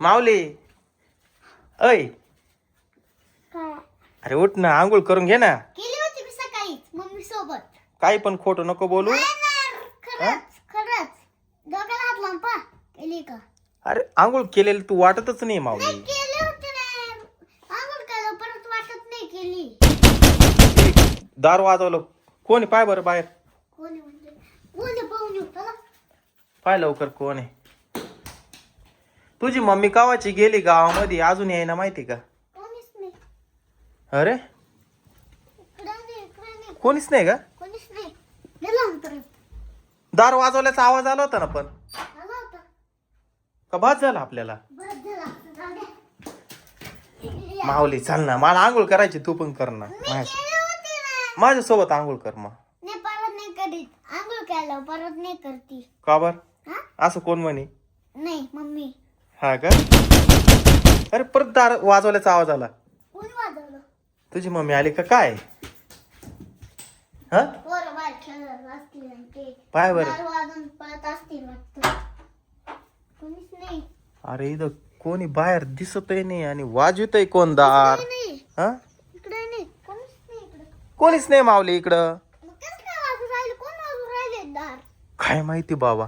माऊली ऐ. अरे उठ ना आंघोळ करून घे ना. केली होती मी सकाळीच मम्मी सोबत. काही पण खोटं नको बोलू. नाही ना, खरंच खरंच. डोक्याला हात लावून पा केली का? अरे आंघोळ केलेलं तू वाटतच नाही माऊली. केली होती ना. आंघोळ केलं परत वाटत नाही केली. दार वाजवलं. कोण पाय बरं बाहेर. कोणी म्हणजे? कोणी पाहून येऊ चला. पाय लवकर कोण आहे? तुझी मम्मी कावाची गेली गावामध्ये? अजून यायना माहिती का? कोणीच नाही. अरे? इकडे नाही इकडे नाही. कोणीच नाही का? कोणीच नाही. गेला परत दार वाजवल्याचा आवाज आला होता ना पण. आला होता. का भात झाला आपल्याला? बरं झालं. आता जाऊ द्या. माऊली चाल ना. मला आंघोळ करायची तू पण कर ना. मी माझ्या- केली होती ना. माझ्यासोबत आंघोळ कर मग. नाही परत नाही करीत. आंघोळ केलं परत नाही करती. का बर? हा? असं कोण म्हणे? नाही मम्मी. हा का? अरे परत दार वाजवल्याचा आवाज आला. कोणी वाजवलं? तुझी मम्मी आली का? काय? हा? पोरं बाहेर खेळत असतील आणि ते पाय बरं. दार वाजून पळत असतील वाटतं. कोणीच नाही. अरे इथं कोणी बाहेर दिसतही नाही आणि वाजवितही कोण दार? इकडे नाही. हा? इकडे नाही. कोणीच नाही इकडे. कोणीच नाही माऊली इकडं. मग कसं काय वाजू राहिले? कोण वाजू राहिले दार? काय माहिती बाबा.